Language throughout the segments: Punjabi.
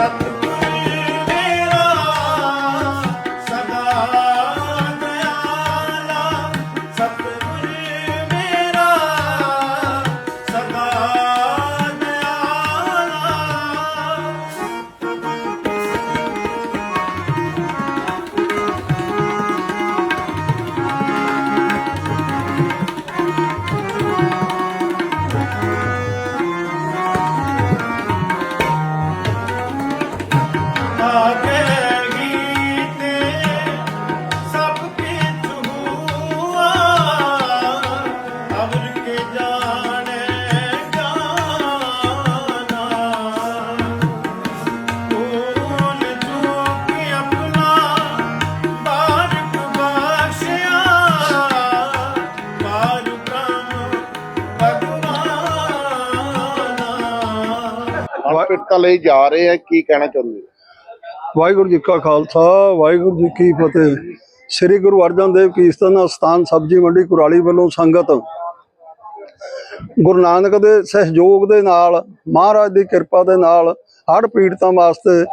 ਸਤਿਗੁਰ ਹਸਪਤਾਲ ਲਈ ਜਾ ਰਹੇ ਆ ਕੀ ਕਹਿਣਾ ਚਾਹੁੰਦੇ ਵਾਹਿਗੁਰੂ ਜੀ ਕਾ ਖਾਲਸਾ, ਵਾਹਿਗੁਰੂ ਜੀ ਕੀ ਫਤਿਹ। ਸ੍ਰੀ ਗੁਰੂ ਅਰਜਨ ਦੇਵ ਕੀਰਤਨ ਸਥਾਨ ਸਬਜੀ ਮੰਡੀ, ਕੁਰਾਲੀ ਵੱਲੋਂ ਸੰਗਤ ਗੁਰੂ ਨਾਨਕ ਦੇ ਸਹਿਯੋਗ ਦੇ ਨਾਲ, ਮਹਾਰਾਜ ਦੀ ਕਿਰਪਾ ਦੇ ਨਾਲ ਹੜ੍ਹ ਪੀੜਤਾਂ ਵਾਸਤੇ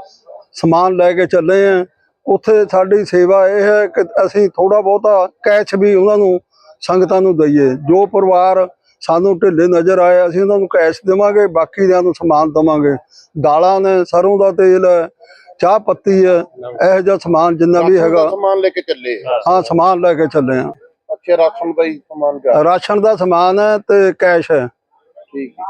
ਸਮਾਨ ਲੈ ਕੇ ਚੱਲੇ ਆ। ਉੱਥੇ ਸਾਡੀ ਸੇਵਾ ਇਹ ਹੈ ਕਿ ਅਸੀਂ ਥੋੜਾ ਬਹੁਤਾ ਕੈਸ਼ ਵੀ ਉਹਨਾਂ ਨੂੰ, ਸੰਗਤਾਂ ਨੂੰ ਦਈਏ। ਜੋ ਪਰਿਵਾਰ ਸਾਨੂੰ ਢਿੱਲੇ ਨਜ਼ਰ ਆਏ, ਅਸੀਂ ਉਹਨਾਂ ਨੂੰ ਕੈਸ਼ ਦੇਵਾਂਗੇ ਬਾਕੀ ਦਿਆਂ ਨੂੰ ਸਮਾਨ ਦੇਵਾਂਗੇ। ਦਾਲਾਂ ਨੇ, ਸਰੋਂ ਦਾ ਤੇਲ ਹੈ ਚਾਹ ਪੱਤੀ ਹੈ ਇਹੋ ਜਿਹਾ ਸਮਾਨ ਜਿੰਨਾ ਵੀ ਹੈਗਾ। ਸਮਾਨ ਲੈ ਕੇ ਚੱਲੇ। ਆ। ਹਾਂ ਸਮਾਨ ਲੈ ਕੇ ਚੱਲੇ ਆ ਅੱਛਾ ਰਾਸ਼ਨ ਦਾ ਹੀ ਸਮਾਨ ਜਾ ਰਾਸ਼ਨ ਦਾ ਸਮਾਨ ਹੈ ਤੇ ਕੈਸ਼ ਹੈ। ਠੀਕ ਹੈ।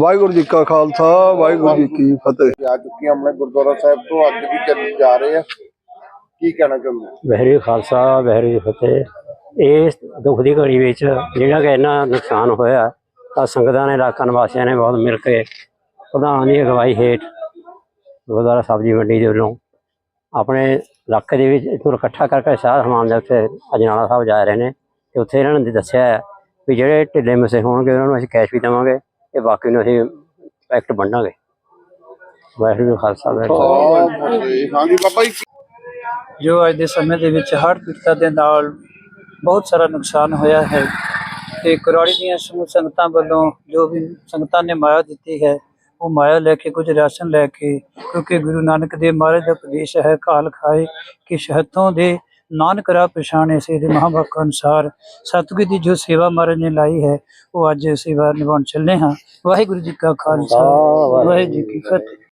ਵਾਹਿਗੁਰੂ ਜੀ ਕਾ ਖਾਲਸਾ ਵਾਹਿਗੁਰੂ ਜੀ ਕੀ ਫਤਿਹ। ਆ ਚੁੱਕੀ ਆਪਣੇ ਗੁਰਦੁਆਰਾ ਸਾਹਿਬ ਤੋਂ ਅੱਜ ਵੀ ਚੱਲ ਜਾ ਰਹੇ ਆ ਕੀ ਕਹਿਣਾ ਚਾਹੁੰਦੇ? ਵਹਿਰੀ ਖਾਲਸਾ ਵਹਿਰੀ ਫਤਿਹ। ਇਸ ਦੁੱਖ ਦੀ ਘੜੀ ਵਿੱਚ ਜਿਹੜਾ ਕਿ ਇੰਨਾ ਨੁਕਸਾਨ ਹੋਇਆ ਤਾਂ ਸੰਗਤਾਂ ਨੇ ਇਲਾਕਾ ਨਿਵਾਸੀਆਂ ਨੇ ਬਹੁਤ ਮਿਲ ਕੇ ਪ੍ਰਧਾਨ ਦੀ ਅਗਵਾਈ ਹੇਠ ਗੁਰਦੁਆਰਾ ਸਬਜ਼ੀ ਮੰਡੀ ਦੇ ਵੱਲੋਂ ਆਪਣੇ ਇਲਾਕੇ ਦੇ ਵਿੱਚ ਇੱਥੋਂ ਇਕੱਠਾ ਕਰਕੇ ਸਾਰਾ ਸਮਾਨ ਦੇ ਉੱਤੇ ਅਜਨਾਲਾ ਸਾਹਿਬ ਜਾ ਰਹੇ ਨੇ ਤੇ ਉੱਥੇ ਇਹਨਾਂ ਨੇ ਦੱਸਿਆ ਹੈ ਵੀ ਜਿਹੜੇ ਢਿੱਲੇ ਮਸੇ ਹੋਣਗੇ ਉਹਨਾਂ ਨੂੰ ਅਸੀਂ ਕੈਸ਼ ਵੀ ਦੇਵਾਂਗੇ ਤੇ ਬਾਕੀ ਨੂੰ ਅਸੀਂ ਪੈਕਟ ਵੰਡਾਂਗੇ। ਵਾਹਿਗੁਰੂ ਖਾਲਸਾ ਵਾਹਿਗੁਰੂ। ਹਾਂਜੀ ਬਾਬਾ ਜੀ। ਜੋ ਅੱਜ ਦੇ ਸਮੇਂ ਦੇ ਵਿੱਚ ਹੜ੍ਹ ਪੀੜਤਾਂ ਦੇ ਨਾਲ ਬਹੁਤ ਸਾਰਾ ਨੁਕਸਾਨ ਹੋਇਆ ਹੈ ਤੇ ਕੁਰਾੜੀ ਦੀਆਂ ਸਮੂਹ ਸੰਗਤਾਂ ਵੱਲੋਂ ਜੋ ਵੀ ਸੰਗਤਾਂ ਨੇ ਮਾਇਆ ਦਿੱਤੀ ਹੈ ਉਹ ਮਾਇਆ ਲੈ ਕੇ ਕੁਝ ਰਾਸ਼ਨ ਲੈ ਕੇ ਕਿਉਂਕਿ ਗੁਰੂ ਨਾਨਕ ਦੇਵ ਮਹਾਰਾਜ ਦਾ ਉਪਦੇਸ਼ ਹੈ ਕਾਲ ਖਾਏ ਕਿ ਸ਼ਹਤੋਂ ਦੇ ਨਾਨਕ ਰਾਹ ਪਛਾਣੇ ਸੇ ਦੇ ਮਹਾਂਵਾਕ ਅਨੁਸਾਰ। ਸਤਿਗੁਰ ਦੀ ਜੋ ਸੇਵਾ ਮਹਾਰਾਜ ਨੇ ਲਾਈ ਹੈ ਉਹ ਅੱਜ ਸੇਵਾ ਨਿਭਾਉਣ ਚੱਲੇ ਹਾਂ। ਵਾਹਿਗੁਰੂ ਜੀ ਕਾ ਖਾਲਸਾ ਵਾਹਿਗੁਰੂ ਜੀ ਕੀ ਫਤਿਹ।